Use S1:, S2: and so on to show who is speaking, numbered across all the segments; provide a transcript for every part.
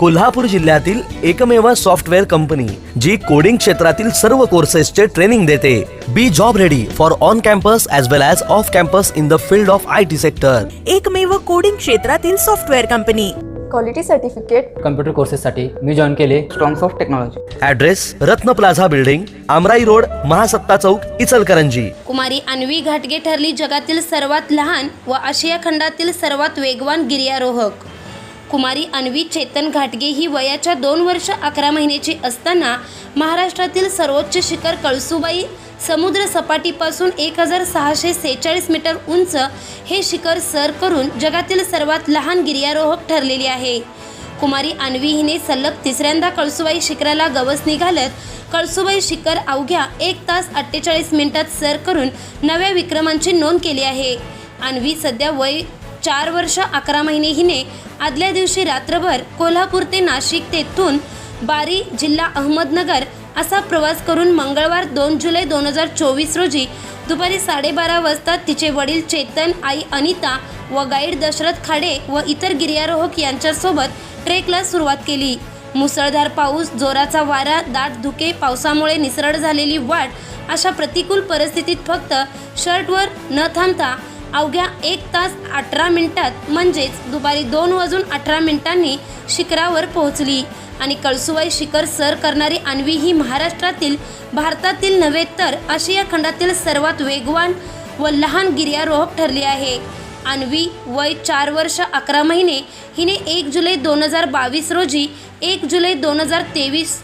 S1: कोल्हापूर जिल्ह्यातील एकमेव software company जी coding क्षेत्रातील सर्व कोर्सेसचे ट्रेनिंग देते. Be job ready for on campus as well as off campus in the field of I T sector
S2: एकमेव coding क्षेत्रातील software company.
S3: Quality certificate
S4: computer कोर्सेससाठी मी join केले. Strongs of technology
S1: address Ratna plaza building Amrai road Mahasatta Chowk Ichalkaranji.
S5: कुमारी अन्वी घाटगे ठरली जगातील सर्वात लहान व आशिया खंडातील सर्वात वेगवान गिर्यारोहक. कुमारी अन्वी चेतन घाटगे ही वयाच्या दोन वर्ष अकरा महिन्याची असताना महाराष्ट्रातील सर्वोच्च शिखर कळसुबाई समुद्र सपाटीपासून एक हजार सहाशे सेहेचाळीस मीटर उंच हे शिखर सर करून जगातील सर्वात लहान गिर्यारोहक ठरलेली आहे. कुमारी अन्वी हिने सलग तिसऱ्यांदा कळसुबाई शिखराला गवस निघालत कळसुबाई शिखर अवघ्या एक तास अठ्ठेचाळीस मिनिटात सर करून नव्या विक्रमांची नोंद केली आहे. अन्वी सध्या वय चार वर्ष अकरा महिने हिने आदल्या दिवशी रात्रभर कोल्हापूर ते नाशिक तेथून बारी जिल्हा अहमदनगर असा प्रवास करून मंगळवार दोन जुलै दोन हजार चोवीस रोजी दुपारी साडेबारा वाजता तिचे वडील चेतन आई अनिता व गाईड दशरथ खाडे व इतर गिर्यारोहक यांच्यासोबत ट्रेकला सुरुवात केली. मुसळधार पाऊस जोराचा वारा दाट धुके पावसामुळे निसरड झालेली वाट अशा प्रतिकूल परिस्थितीत फक्त शर्टवर न थांबता अवघ्या एक तास अठरा मिनिटात म्हणजेच दुपारी दोन वाजून अठरा मिनिटांनी शिखरावर पोहोचली. आणि कळसुबाई शिखर सर करणारी अन्वी ही महाराष्ट्रातील भारतातील नव्हे तर आशिया खंडातील सर्वात वेगवान व लहान गिर्यारोहक ठरली आहे. अन्वी वय चार वर्ष अकरा महिने हिने एक जुलै दोन हजार बावीस रोजी एक जुलै दोन हजार तेवीस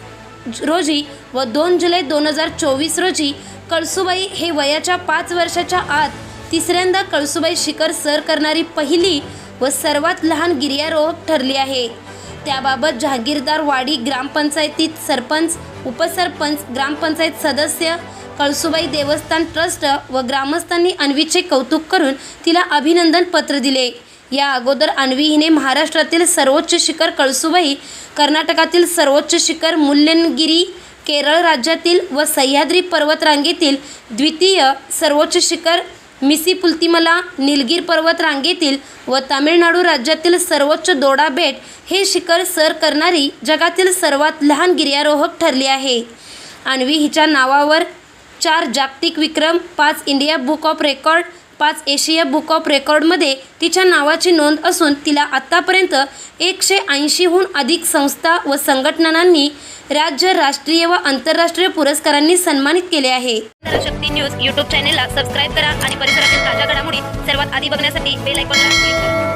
S5: रोजी व दोन जुलै दोन हजार चोवीस रोजी कळसुबाई हे वयाच्या पाच वर्षाच्या आत तिसऱ्यांदा कळसुबाई शिखर सर करणारी पहिली व सर्वात लहान गिर्यारोहक ठरली आहे. त्याबाबत जहागीरदार वाडी ग्रामपंचायतीत सरपंच उपसरपंच ग्रामपंचायत सदस्य कळसुबाई देवस्थान ट्रस्ट व ग्रामस्थांनी अन्वीचे कौतुक करून तिला अभिनंदन पत्र दिले. या अगोदर अन्वी हिने महाराष्ट्रातील सर्वोच्च शिखर कळसुबाई कर्नाटकातील सर्वोच्च शिखर मुल्यनगिरी केरळ राज्यातील व सह्याद्री पर्वतरांगेतील द्वितीय सर्वोच्च शिखर मिसी पुलतीमला निलगिर पर्वत रांगेतील व तामिळनाडू राज्यातील सर्वोच्च दोडा बेट हे शिखर सर करणारी जगातील सर्वात लहान गिर्यारोहक ठरली आहे. अन्वी हिच्या नावावर चार जागतिक विक्रम पाच इंडिया बुक ऑफ रेकॉर्ड पाच एशिया बुक ऑफ रेकॉर्डमध्ये तिच्या नावाची नोंद असून तिला आत्तापर्यंत एकशे ऐंशीहून अधिक संस्था व संघटनांनी राज्य राष्ट्रीय व आंतरराष्ट्रीय पुरस्कारांनी सन्मानित केले आहे. शक्ती न्यूज यूट्यूब चॅनेलला सबस्क्राईब करा आणि परिसरातील ताज्या घडामोडी सर्वात आधी बघण्यासाठी बेल आयकॉनला क्लिक करा.